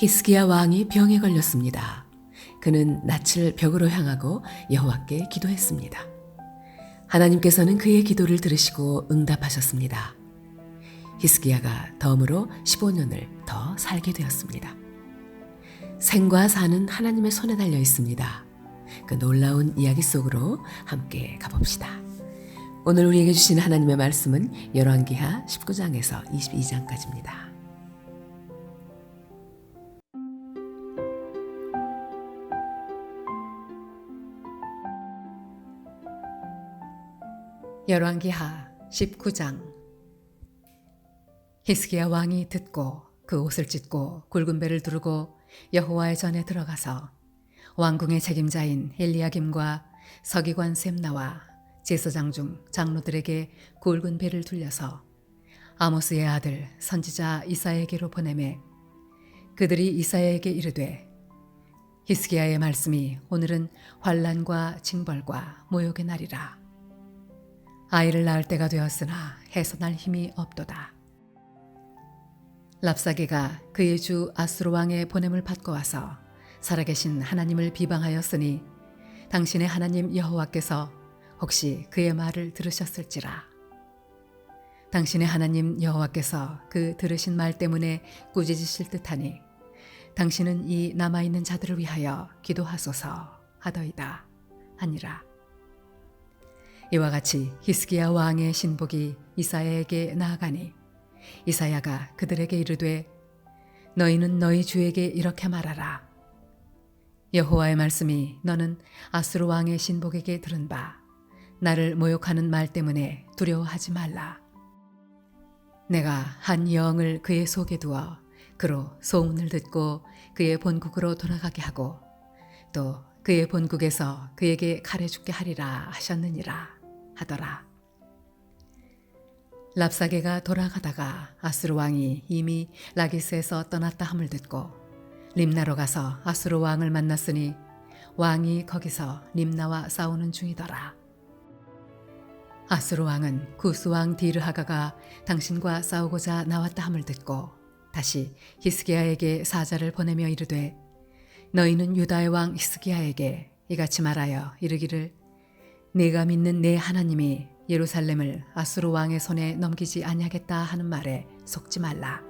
히스기야 왕이 병에 걸렸습니다. 그는 낯을 벽으로 향하고 여호와께 기도했습니다. 하나님께서는 그의 기도를 들으시고 응답하셨습니다. 히스기야가 덤으로 15년을 더 살게 되었습니다. 생과 사는 하나님의 손에 달려 있습니다. 그 놀라운 이야기 속으로 함께 가봅시다. 오늘 우리에게 주신 하나님의 말씀은 열왕기하 19장에서 22장까지입니다. 열왕기하 19장. 히스기야 왕이 듣고 그 옷을 찢고 굵은 배를 두르고 여호와의 전에 들어가서 왕궁의 책임자인 엘리야김과 서기관 셈나와 제사장 중 장로들에게 굵은 배를 둘려서 아모스의 아들 선지자 이사에게로 보내매 그들이 이사야에게 이르되 히스기야의 말씀이 오늘은 환란과 징벌과 모욕의 날이라 아이를 낳을 때가 되었으나 해서날 힘이 없도다. 랍사게가 그의 주 아수르 왕의 보냄을 받고 와서 살아계신 하나님을 비방하였으니 당신의 하나님 여호와께서 혹시 그의 말을 들으셨을지라. 당신의 하나님 여호와께서 그 들으신 말 때문에 꾸짖으실 듯하니 당신은 이 남아있는 자들을 위하여 기도하소서 하더이다. 아니라. 이와 같이 히스기야 왕의 신복이 이사야에게 나아가니 이사야가 그들에게 이르되 너희는 너희 주에게 이렇게 말하라. 여호와의 말씀이 너는 아수르 왕의 신복에게 들은 바 나를 모욕하는 말 때문에 두려워하지 말라. 내가 한 영을 그의 속에 두어 그로 소문을 듣고 그의 본국으로 돌아가게 하고 또 그의 본국에서 그에게 칼해 죽게 하리라 하셨느니라 하더라. 랍사게가 돌아가다가 아수르 왕이 이미 라기스에서 떠났다 함을 듣고 림나로 가서 아수르 왕을 만났으니 왕이 거기서 림나와 싸우는 중이더라. 아수르 왕은 구스 왕 디르하가가 당신과 싸우고자 나왔다 함을 듣고 다시 히스기야에게 사자를 보내며 이르되 너희는 유다의 왕 히스기야에게 이같이 말하여 이르기를 내가 믿는 내 하나님이 예루살렘을 아수르 왕의 손에 넘기지 아니하겠다 하는 말에 속지 말라.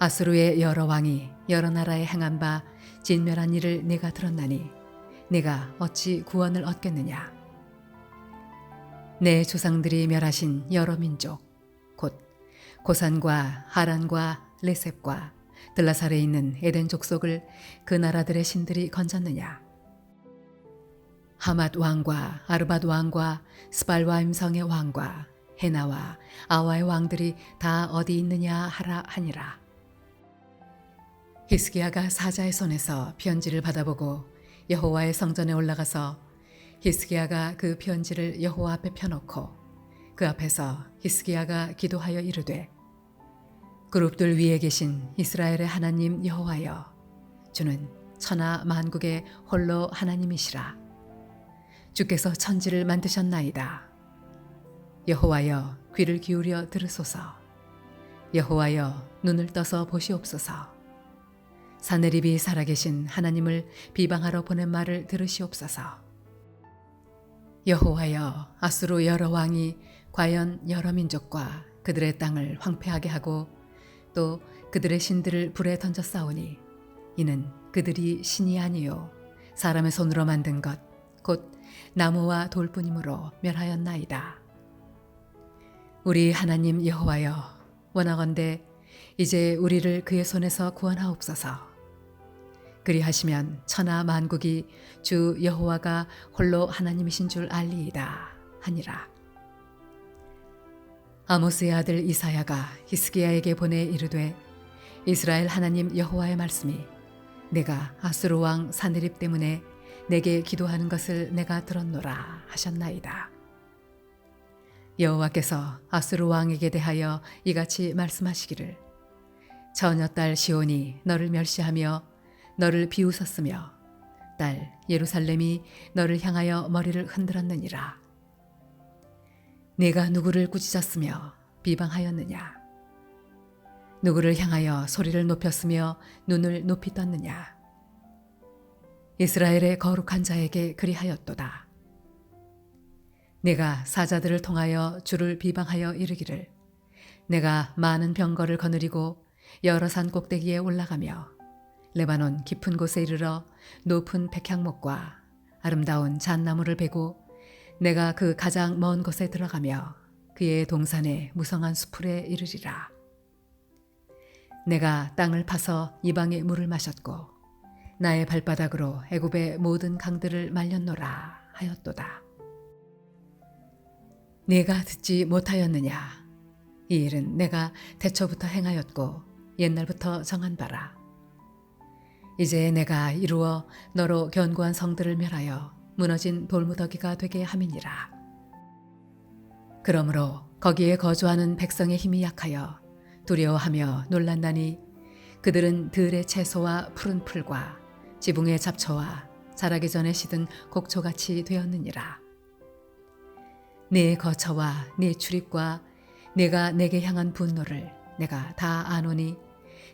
아수르의 여러 왕이 여러 나라에 행한 바 진멸한 일을 내가 들었나니 내가 어찌 구원을 얻겠느냐. 내 조상들이 멸하신 여러 민족 곧 고산과 하란과 레셉과 들라살에 있는 에덴 족속을 그 나라들의 신들이 건졌느냐. 하맛 왕과 아르바드 왕과 스발와임 성의 왕과 헤나와 아와의 왕들이 다 어디 있느냐 하라 하니라. 히스기야가 사자의 손에서 편지를 받아보고 여호와의 성전에 올라가서 히스기야가 그 편지를 여호와 앞에 펴놓고 그 앞에서 히스기야가 기도하여 이르되 그룹들 위에 계신 이스라엘의 하나님 여호와여 주는 천하 만국의 홀로 하나님이시라 주께서 천지를 만드셨나이다. 여호와여 귀를 기울여 들으소서. 여호와여 눈을 떠서 보시옵소서. 사내립이 살아계신 하나님을 비방하러 보낸 말을 들으시옵소서. 여호와여 아수르 여러 왕이 과연 여러 민족과 그들의 땅을 황폐하게 하고 또 그들의 신들을 불에 던져 싸우니 이는 그들이 신이 아니요 사람의 손으로 만든 것 곧 나무와 돌뿐이므로 멸하였나이다. 우리 하나님 여호와여 원하건대 이제 우리를 그의 손에서 구원하옵소서. 그리하시면 천하 만국이 주 여호와가 홀로 하나님이신 줄 알리이다 하니라. 아모스의 아들 이사야가 히스기야에게 보내 이르되 이스라엘 하나님 여호와의 말씀이 내가 아수르 왕 사네립 때문에 내게 기도하는 것을 내가 들었노라 하셨나이다. 여호와께서 아수르 왕에게 대하여 이같이 말씀하시기를 처녀 딸 시온이 너를 멸시하며 너를 비웃었으며 딸 예루살렘이 너를 향하여 머리를 흔들었느니라. 내가 누구를 꾸짖었으며 비방하였느냐? 누구를 향하여 소리를 높였으며 눈을 높이 떴느냐 이스라엘의 거룩한 자에게 그리하였도다 내가 사자들을 통하여 주를 비방하여 이르기를 내가 많은 병거를 거느리고 여러 산 꼭대기에 올라가며 레바논 깊은 곳에 이르러 높은 백향목과 아름다운 잣나무를 베고 내가 그 가장 먼 곳에 들어가며 그의 동산에 무성한 수풀에 이르리라. 내가 땅을 파서 이방의 물을 마셨고 나의 발바닥으로 애굽의 모든 강들을 말렸노라 하였도다. 네가 듣지 못하였느냐? 이 일은 내가 대초부터 행하였고 옛날부터 정한 바라. 이제 내가 이루어 너로 견고한 성들을 멸하여 무너진 돌무더기가 되게 함이니라. 그러므로 거기에 거주하는 백성의 힘이 약하여 두려워하며 놀란다니 그들은 들의 채소와 푸른 풀과 지붕의 잡초와 자라기 전에 시든 곡초같이 되었느니라. 네 거처와 네 출입과 내가 내게 향한 분노를 내가 다 아노니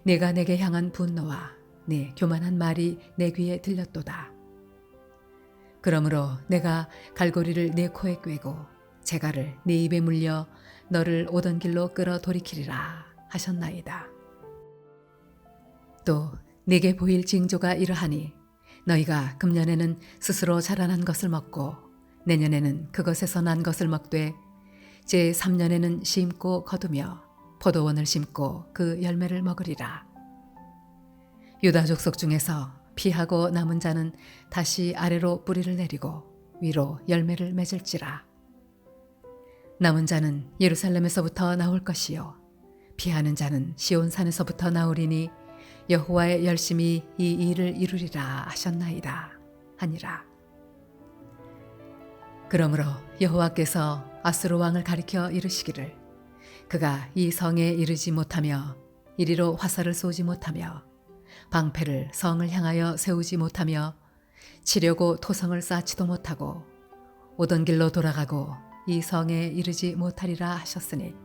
내가 내게 향한 분노와 네 교만한 말이 내 귀에 들렸도다. 그러므로 내가 갈고리를 내 코에 꿰고 재갈을 네 입에 물려 너를 오던 길로 끌어 돌이키리라 하셨나이다. 또 내게 보일 징조가 이러하니 너희가 금년에는 스스로 자라난 것을 먹고 내년에는 그것에서 난 것을 먹되 제 3년에는 심고 거두며 포도원을 심고 그 열매를 먹으리라. 유다 족속 중에서 피하고 남은 자는 다시 아래로 뿌리를 내리고 위로 열매를 맺을지라. 남은 자는 예루살렘에서부터 나올 것이요 피하는 자는 시온산에서부터 나오리니 여호와의 열심히 이 일을 이루리라 하셨나이다 하니라. 그러므로 여호와께서 아스로 왕을 가리켜 이르시기를 그가 이 성에 이르지 못하며 이리로 화살을 쏘지 못하며 방패를 성을 향하여 세우지 못하며 치려고 토성을 쌓지도 못하고 오던 길로 돌아가고 이 성에 이르지 못하리라 하셨으니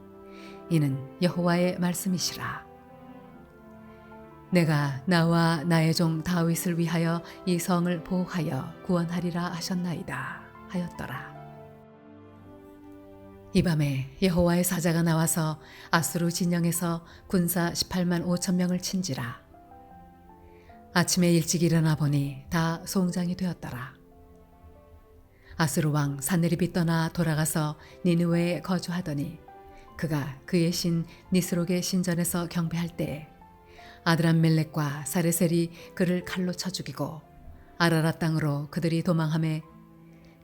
이는 여호와의 말씀이시라. 내가 나와 나의 종 다윗을 위하여 이 성을 보호하여 구원하리라 하셨나이다 하였더라. 이 밤에 여호와의 사자가 나와서 아수르 진영에서 군사 18만 5천 명을 친지라. 아침에 일찍 일어나 보니 다 송장이 되었더라. 아수르 왕 산느립이 떠나 돌아가서 니느웨에 거주하더니 그가 그의 신 니스록의 신전에서 경배할 때에 아드람멜렉과 사레셀이 그를 칼로 쳐 죽이고 아라라 땅으로 그들이 도망함에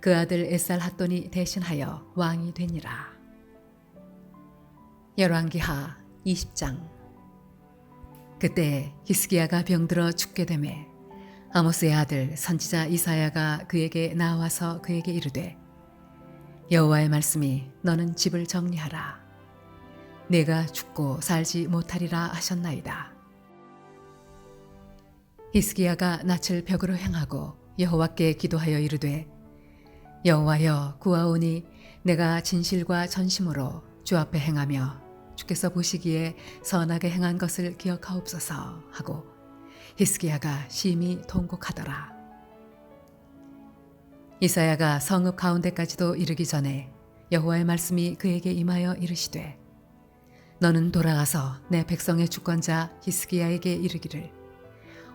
그 아들 에살 핫돈이 대신하여 왕이 되니라. 열왕기하 20장. 그때 히스기야가 병들어 죽게 되매 아모스의 아들 선지자 이사야가 그에게 나와서 그에게 이르되 여호와의 말씀이 너는 집을 정리하라. 내가 죽고 살지 못하리라 하셨나이다 히스기야가 낯을 벽으로 향하고 여호와께 기도하여 이르되 여호와여 구하오니 내가 진실과 전심으로 주 앞에 행하며 주께서 보시기에 선하게 행한 것을 기억하옵소서 하고 히스기야가 심히 통곡하더라. 이사야가 성읍 가운데까지도 이르기 전에 여호와의 말씀이 그에게 임하여 이르시되 너는 돌아가서 내 백성의 주권자 히스기야에게 이르기를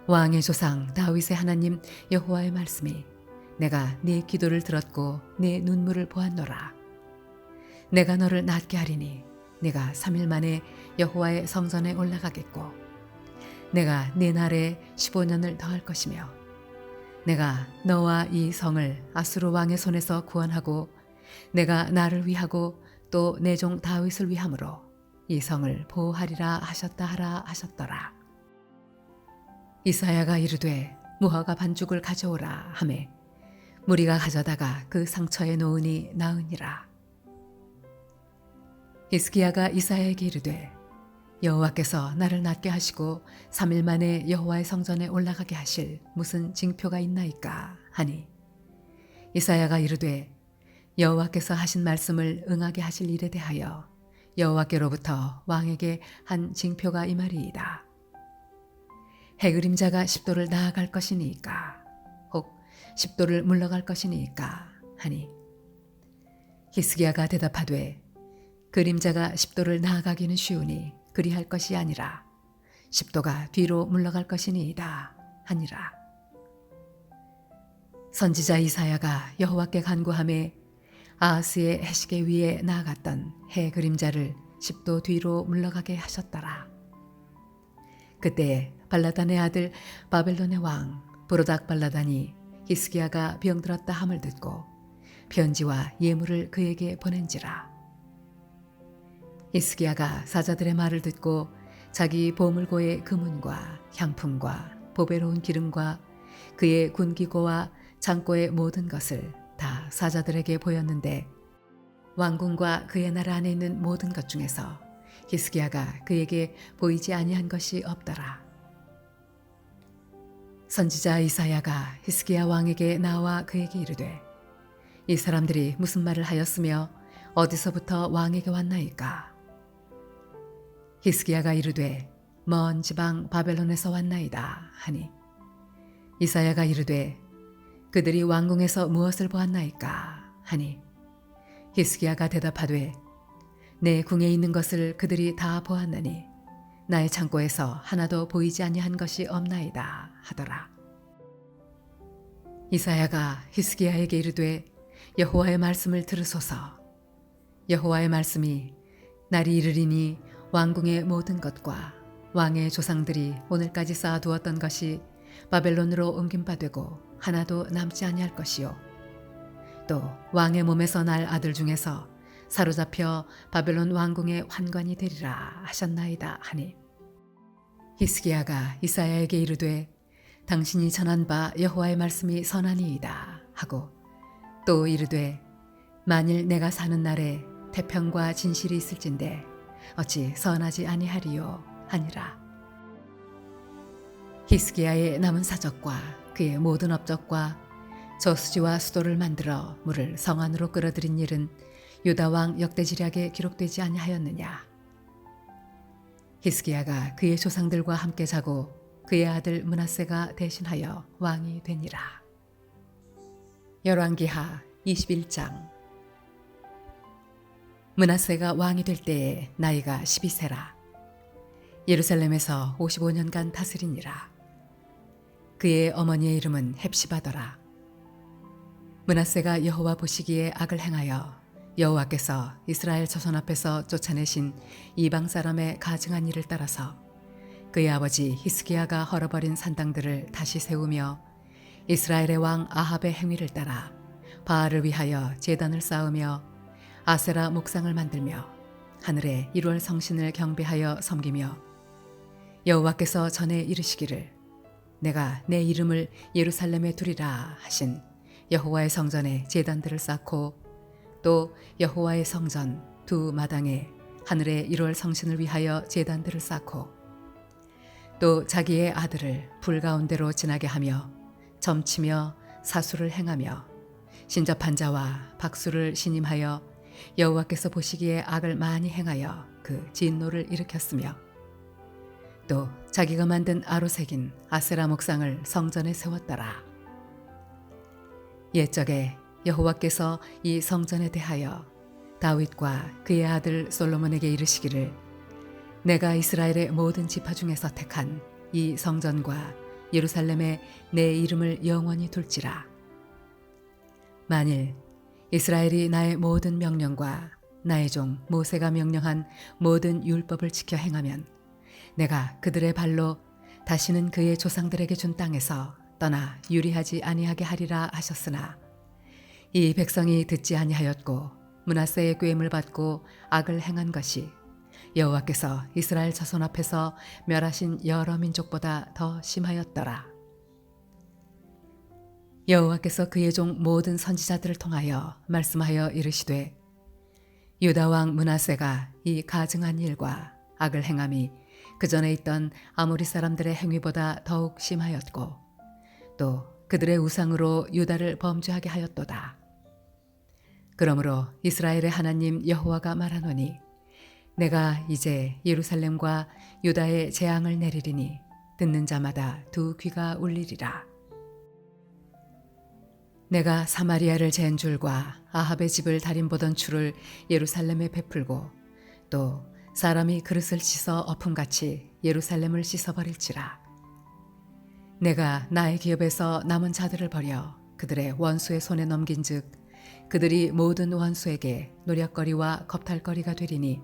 왕의 조상 다윗의 하나님 여호와의 말씀이 내가 네 기도를 들었고 네 눈물을 보았노라. 내가 너를 낫게 하리니 내가 3일 만에 여호와의 성전에 올라가겠고 내가 네 날에 15년을 더할 것이며 내가 너와 이 성을 아수르 왕의 손에서 구원하고 내가 나를 위하고 또 내 종 다윗을 위함으로 이 성을 보호하리라 하셨다 하라 하셨더라. 이사야가 이르되 무화과 반죽을 가져오라 하매 무리가 가져다가 그 상처에 놓으니 나으니라. 히스기야가 이사야에게 이르되 여호와께서 나를 낫게 하시고 3일 만에 여호와의 성전에 올라가게 하실 무슨 징표가 있나이까 하니 이사야가 이르되 여호와께서 하신 말씀을 응하게 하실 일에 대하여 여호와께로부터 왕에게 한 징표가 이 말이이다. 해그림자가 십도를 나아갈 것이니까 혹 십도를 물러갈 것이니까 하니. 히스기야가 대답하되 그림자가 십도를 나아가기는 쉬우니 그리할 것이 아니라 십도가 뒤로 물러갈 것이니이다 하니라. 선지자 이사야가 여호와께 간구함에 아하스의 해시계 위에 나아갔던 해 그림자를 십도 뒤로 물러가게 하셨더라. 그때 발라단의 아들 바벨론의 왕 브로닥 발라단이 히스기야가 병들었다 함을 듣고 편지와 예물을 그에게 보낸지라 히스기야가 사자들의 말을 듣고 자기 보물고의 금은과 향품과 보배로운 기름과 그의 군기고와 창고의 모든 것을 다 사자들에게 보였는데 왕궁과 그의 나라 안에 있는 모든 것 중에서 히스기야가 그에게 보이지 아니한 것이 없더라. 선지자 이사야가 히스기야 왕에게 나와 그에게 이르되 이 사람들이 무슨 말을 하였으며 어디서부터 왕에게 왔나이까? 히스기야가 이르되 먼 지방 바벨론에서 왔나이다 하니 이사야가 이르되 그들이 왕궁에서 무엇을 보았나이까? 하니 히스기야가 대답하되 내 궁에 있는 것을 그들이 다 보았느니 나의 창고에서 하나도 보이지 아니한 것이 없나이다 하더라. 이사야가 히스기야에게 이르되 여호와의 말씀을 들으소서. 여호와의 말씀이 날이 이르리니 왕궁의 모든 것과 왕의 조상들이 오늘까지 쌓아두었던 것이 바벨론으로 옮김바되고 하나도 남지 아니할 것이요. 또 왕의 몸에서 날 아들 중에서 사로잡혀 바벨론 왕궁의 환관이 되리라 하셨나이다 하니 히스기야가 이사야에게 이르되 당신이 전한 바 여호와의 말씀이 선하니이다 하고 또 이르되 만일 내가 사는 날에 태평과 진실이 있을진데 어찌 선하지 아니하리요 하니라. 히스기야의 남은 사적과 그의 모든 업적과 저수지와 수도를 만들어 물을 성 안으로 끌어들인 일은 유다 왕 역대지략에 기록되지 아니하였느냐? 히스기야가 그의 조상들과 함께 자고 그의 아들 문하세가 대신하여 왕이 되니라. 열왕기하 21장. 문하세가 왕이 될 때에 나이가 12세라. 예루살렘에서 55년간 다스리니라. 그의 어머니의 이름은 헵시바더라. 문하세가 여호와 보시기에 악을 행하여 여호와께서 이스라엘 자손 앞에서 쫓아내신 이방 사람의 가증한 일을 따라서 그의 아버지 히스기야가 헐어버린 산당들을 다시 세우며 이스라엘의 왕 아합의 행위를 따라 바알을 위하여 제단을 쌓으며 아세라 목상을 만들며 하늘의 1월 성신을 경배하여 섬기며 여호와께서 전에 이르시기를 내가 내 이름을 예루살렘에 두리라 하신 여호와의 성전에 제단들을 쌓고 또 여호와의 성전 두 마당에 하늘의 1월 성신을 위하여 제단들을 쌓고 또 자기의 아들을 불 가운데로 지나게 하며 점치며 사수를 행하며 신접한 자와 박수를 신임하여 여호와께서 보시기에 악을 많이 행하여 그 진노를 일으켰으며 또 자기가 만든 아로색인 아세라 목상을 성전에 세웠더라. 옛적에 여호와께서 이 성전에 대하여 다윗과 그의 아들 솔로몬에게 이르시기를 내가 이스라엘의 모든 지파 중에서 택한 이 성전과 예루살렘에 내 이름을 영원히 둘지라. 만일 이스라엘이 나의 모든 명령과 나의 종 모세가 명령한 모든 율법을 지켜 행하면 내가 그들의 발로 다시는 그의 조상들에게 준 땅에서 떠나 유리하지 아니하게 하리라 하셨으나 이 백성이 듣지 아니하였고 문하세의 꾀임을 받고 악을 행한 것이 여호와께서 이스라엘 자손 앞에서 멸하신 여러 민족보다 더 심하였더라. 여호와께서 그의 종 모든 선지자들을 통하여 말씀하여 이르시되 유다 왕 문하세가 이 가증한 일과 악을 행함이 그 전에 있던 아모리 사람들의 행위보다 더욱 심하였고 또 그들의 우상으로 유다를 범죄하게 하였도다. 그러므로 이스라엘의 하나님 여호와가 말하노니 내가 이제 예루살렘과 유다에 재앙을 내리리니 듣는 자마다 두 귀가 울리리라. 내가 사마리아를 잰 줄과 아합의 집을 달인보던 추를 예루살렘에 베풀고 또 사람이 그릇을 씻어 엎음같이 예루살렘을 씻어버릴지라. 내가 나의 기업에서 남은 자들을 버려 그들의 원수의 손에 넘긴 즉 그들이 모든 원수에게 노력거리와 겁탈거리가 되리니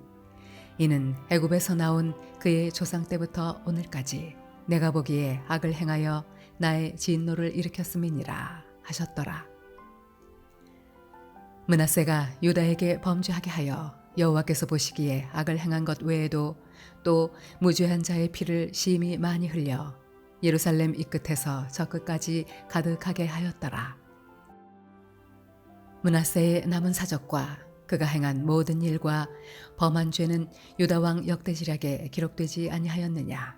이는 애굽에서 나온 그의 조상 때부터 오늘까지 내가 보기에 악을 행하여 나의 진노를 일으켰음이니라 하셨더라. 문하세가 유다에게 범죄하게 하여 여호와께서 보시기에 악을 행한 것 외에도 또 무죄한 자의 피를 심히 많이 흘려 예루살렘 이 끝에서 저 끝까지 가득하게 하였더라. 문하세의 남은 사적과 그가 행한 모든 일과 범한 죄는 유다 왕 역대지략에 기록되지 아니하였느냐.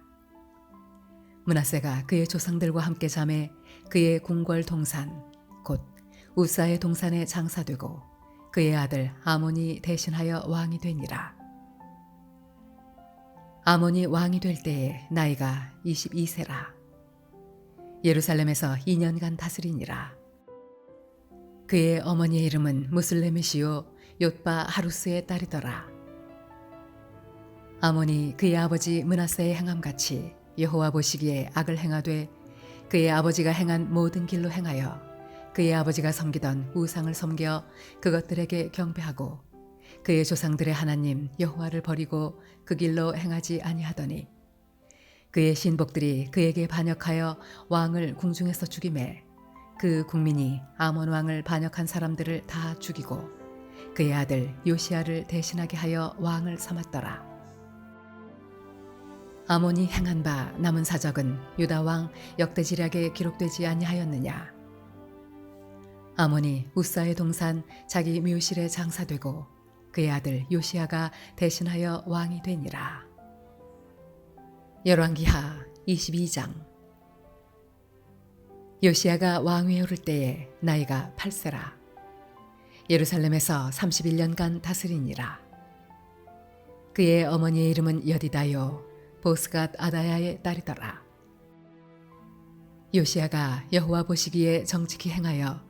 문하세가 그의 조상들과 함께 잠에 그의 궁궐 동산 곧 우사의 동산에 장사되고 그의 아들 아몬이 대신하여 왕이 되니라. 아몬이 왕이 될 때에 나이가 22세라. 예루살렘에서 2년간 다스리니라. 그의 어머니의 이름은 무슬레미시오 욥바 하루스의 딸이더라. 아몬이 그의 아버지 문하세의 행함같이 여호와 보시기에 악을 행하되 그의 아버지가 행한 모든 길로 행하여 그의 아버지가 섬기던 우상을 섬겨 그것들에게 경배하고 그의 조상들의 하나님 여호와를 버리고 그 길로 행하지 아니하더니 그의 신복들이 그에게 반역하여 왕을 궁중에서 죽임에 그 국민이 아몬 왕을 반역한 사람들을 다 죽이고 그의 아들 요시아를 대신하게 하여 왕을 삼았더라. 아몬이 행한 바 남은 사적은 유다 왕 역대지략에 기록되지 아니하였느냐. 아몬이 우사의 동산 자기 묘실에 장사되고 그의 아들 요시아가 대신하여 왕이 되니라. 열왕기하 22장 요시아가 왕위에 오를 때에 나이가 8세라. 예루살렘에서 31년간 다스리니라. 그의 어머니의 이름은 여디다요 보스갓 아다야의 딸이더라. 요시아가 여호와 보시기에 정직히 행하여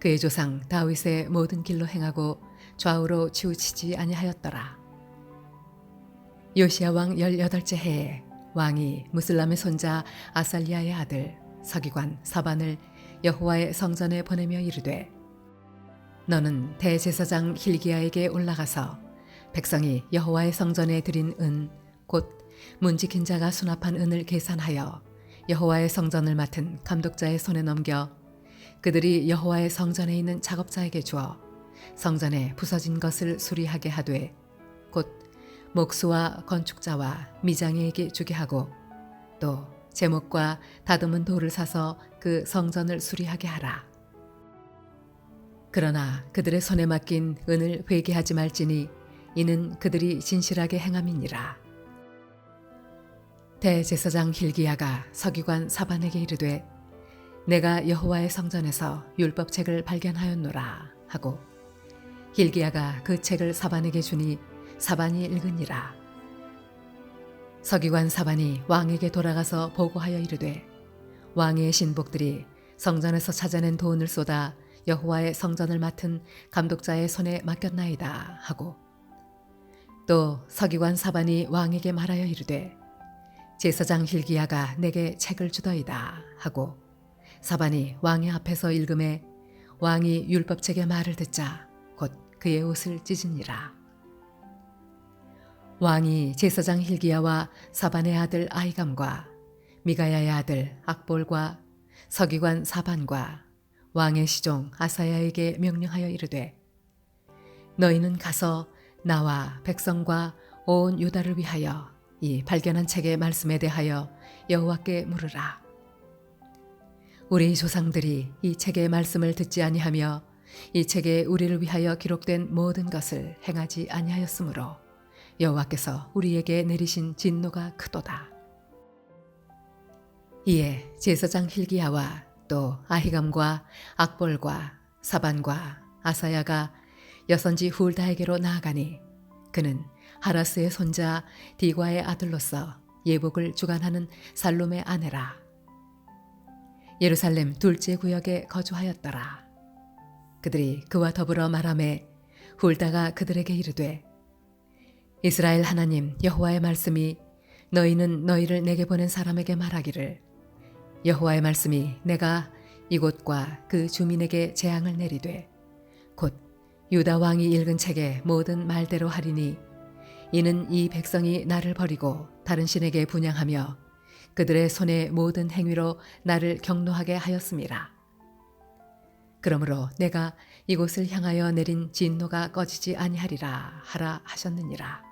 그의 조상 다윗의 모든 길로 행하고 좌우로 치우치지 아니하였더라. 요시아 왕 18째 해에 왕이 무슬람의 손자 아살리아의 아들 서기관 사반을 여호와의 성전에 보내며 이르되 너는 대제사장 힐기야에게 올라가서 백성이 여호와의 성전에 드린 은 곧 문지킨 자가 수납한 은을 계산하여 여호와의 성전을 맡은 감독자의 손에 넘겨 그들이 여호와의 성전에 있는 작업자에게 주어 성전에 부서진 것을 수리하게 하되 곧 목수와 건축자와 미장이에게 주게 하고 또 제목과 다듬은 돌을 사서 그 성전을 수리하게 하라. 그러나 그들의 손에 맡긴 은을 회개하지 말지니 이는 그들이 진실하게 행함이니라. 대제사장 힐기야가 서기관 사반에게 이르되 내가 여호와의 성전에서 율법책을 발견하였노라 하고 힐기야가 그 책을 사반에게 주니 사반이 읽으니라. 서기관 사반이 왕에게 돌아가서 보고하여 이르되 왕의 신복들이 성전에서 찾아낸 돈을 쏟아 여호와의 성전을 맡은 감독자의 손에 맡겼나이다 하고 또 서기관 사반이 왕에게 말하여 이르되 제사장 힐기야가 내게 책을 주더이다 하고 사반이 왕의 앞에서 읽음에 왕이 율법책의 말을 듣자 곧 그의 옷을 찢으니라. 왕이 제사장 힐기야와 사반의 아들 아이감과 미가야의 아들 악볼과 서기관 사반과 왕의 시종 아사야에게 명령하여 이르되 너희는 가서 나와 백성과 온 유다를 위하여 이 발견한 책의 말씀에 대하여 여호와께 물으라. 우리 조상들이 이 책의 말씀을 듣지 아니하며 이 책에 우리를 위하여 기록된 모든 것을 행하지 아니하였으므로 여호와께서 우리에게 내리신 진노가 크도다. 이에 제사장 힐기야와 또 아히감과 악볼과 사반과 아사야가 여선지 훌다에게로 나아가니 그는 하라스의 손자 디과의 아들로서 예복을 주관하는 살롬의 아내라. 예루살렘 둘째 구역에 거주하였더라. 그들이 그와 더불어 말함에 훌다가 그들에게 이르되 이스라엘 하나님 여호와의 말씀이 너희는 너희를 내게 보낸 사람에게 말하기를 여호와의 말씀이 내가 이곳과 그 주민에게 재앙을 내리되 곧 유다 왕이 읽은 책의 모든 말대로 하리니 이는 이 백성이 나를 버리고 다른 신에게 분양하며 그들의 손의 모든 행위로 나를 경노하게 하였음이라. 그러므로 내가 이곳을 향하여 내린 진노가 꺼지지 아니하리라 하라 하셨느니라.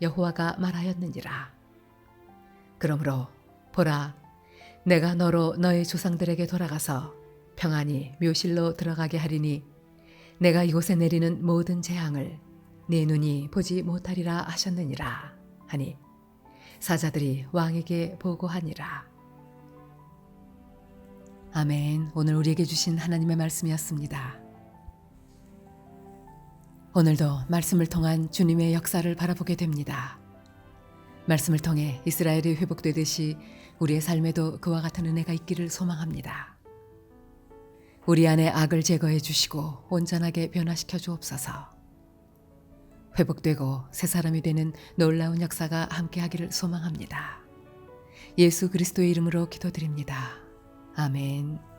여호와가 말하였느니라 그러므로 보라 내가 너로 너의 조상들에게 돌아가서 평안히 묘실로 들어가게 하리니 내가 이곳에 내리는 모든 재앙을 네 눈이 보지 못하리라 하셨느니라 하니 사자들이 왕에게 보고하니라. 아멘. 오늘 우리에게 주신 하나님의 말씀이었습니다. 오늘도 말씀을 통한 주님의 역사를 바라보게 됩니다. 말씀을 통해 이스라엘이 회복되듯이 우리의 삶에도 그와 같은 은혜가 있기를 소망합니다. 우리 안에 악을 제거해 주시고 온전하게 변화시켜 주옵소서. 회복되고 새 사람이 되는 놀라운 역사가 함께하기를 소망합니다. 예수 그리스도의 이름으로 기도드립니다. 아멘.